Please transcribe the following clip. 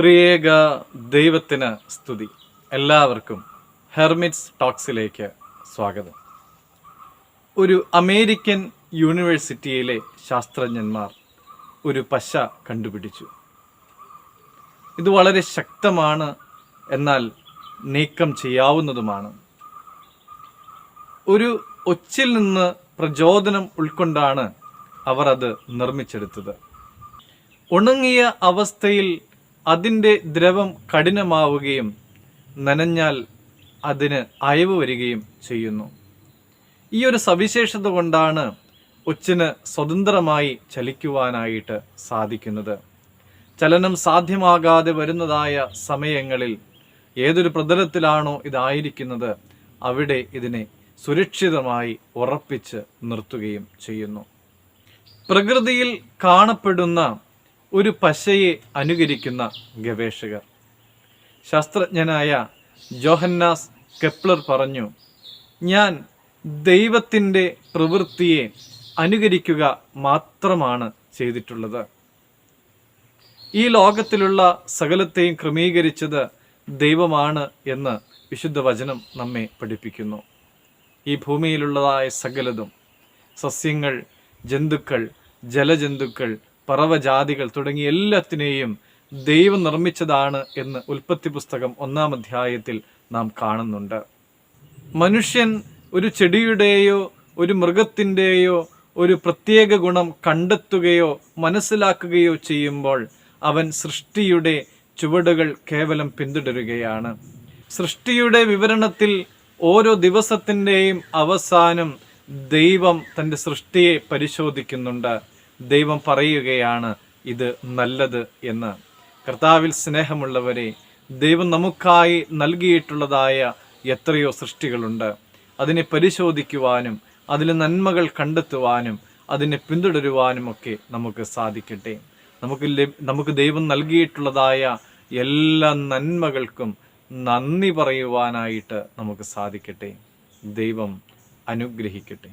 ത്രിയേക ദൈവത്തിന് സ്തുതി. എല്ലാവർക്കും ഹെർമിറ്റ്സ് ടോക്സിലേക്ക് സ്വാഗതം. ഒരു അമേരിക്കൻ യൂണിവേഴ്സിറ്റിയിലെ ശാസ്ത്രജ്ഞന്മാർ ഒരു പശ കണ്ടുപിടിച്ചു. ഇത് വളരെ ശക്തമാണ് എന്നാൽ നീക്കം ചെയ്യാവുന്നതുമാണ്. ഒരു ഒച്ചിൽ നിന്ന് പ്രചോദനം ഉൾക്കൊണ്ടാണ് അവർ അത് നിർമ്മിച്ചെടുത്തത്. ഉണങ്ങിയ അവസ്ഥയിൽ അതിന്റെ ദ്രവം കഠിനമാവുകയും നനഞ്ഞാൽ അതിന് അയവ് വരികയും ചെയ്യുന്നു. ഈ ഒരു സവിശേഷത കൊണ്ടാണ് ഒച്ചിന് സ്വതന്ത്രമായി ചലിക്കുവാനായിട്ട് സാധിക്കുന്നത്. ചലനം സാധ്യമാകാതെ വരുന്നതായ സമയങ്ങളിൽ ഏതൊരു പ്രതലത്തിലാണോ ഇതായിരിക്കുന്നത് അവിടെ ഇതിനെ സുരക്ഷിതമായി ഉറപ്പിച്ച് നിർത്തുകയും ചെയ്യുന്നു. പ്രകൃതിയിൽ കാണപ്പെടുന്ന ഒരു പശയെ അനുകരിക്കുന്ന ഗവേഷകർ. ശാസ്ത്രജ്ഞനായ ജോഹന്നാസ് കെപ്ലർ പറഞ്ഞു ഞാൻ ദൈവത്തിന്റെ പ്രവൃത്തിയെ അനുകരിക്കുക മാത്രമാണ് ചെയ്തിട്ടുള്ളത്. ഈ ലോകത്തിലുള്ള സകലത്തെയും ക്രമീകരിച്ചത് ദൈവമാണ് എന്ന് വിശുദ്ധ വചനം നമ്മെ പഠിപ്പിക്കുന്നു. ഈ ഭൂമിയിലുള്ളതായ സകലതും സസ്യങ്ങൾ ജന്തുക്കൾ ജലജന്തുക്കൾ പറവജാതികൾ തുടങ്ങിയ എല്ലാത്തിനെയും ദൈവം നിർമ്മിച്ചതാണ് എന്ന് ഉൽപ്പത്തി പുസ്തകം ഒന്നാം അധ്യായത്തിൽ നാം കാണുന്നുണ്ട്. മനുഷ്യൻ ഒരു ചെടിയുടെയോ ഒരു മൃഗത്തിന്റെയോ ഒരു പ്രത്യേക ഗുണം കണ്ടെത്തുകയോ മനസ്സിലാക്കുകയോ ചെയ്യുമ്പോൾ അവൻ സൃഷ്ടിയുടെ ചുവടുകൾ കേവലം പിന്തുടരുകയാണ്. സൃഷ്ടിയുടെ വിവരണത്തിൽ ഓരോ ദിവസത്തിന്റെയും അവസാനം ദൈവം തന്റെ സൃഷ്ടിയെ പരിശോധിക്കുന്നുണ്ട്. ദൈവം പറയുകയാണ് ഇത് നല്ലത് എന്ന്. കർത്താവിൽ സ്നേഹമുള്ളവരെ ദൈവം നമുക്കായി നൽകിയിട്ടുള്ളതായ എത്രയോ സൃഷ്ടികളുണ്ട്. അതിനെ പരിശോധിക്കുവാനും അതിൽ നന്മകൾ കണ്ടെത്തുവാനും അതിനെ പിന്തുടരുവാനും ഒക്കെ നമുക്ക് സാധിക്കട്ടെ. നമുക്ക് നമുക്ക് ദൈവം നൽകിയിട്ടുള്ളതായ എല്ലാ നന്മകൾക്കും നന്ദി പറയുവാനായിട്ട് നമുക്ക് സാധിക്കട്ടെ. ദൈവം അനുഗ്രഹിക്കട്ടെ.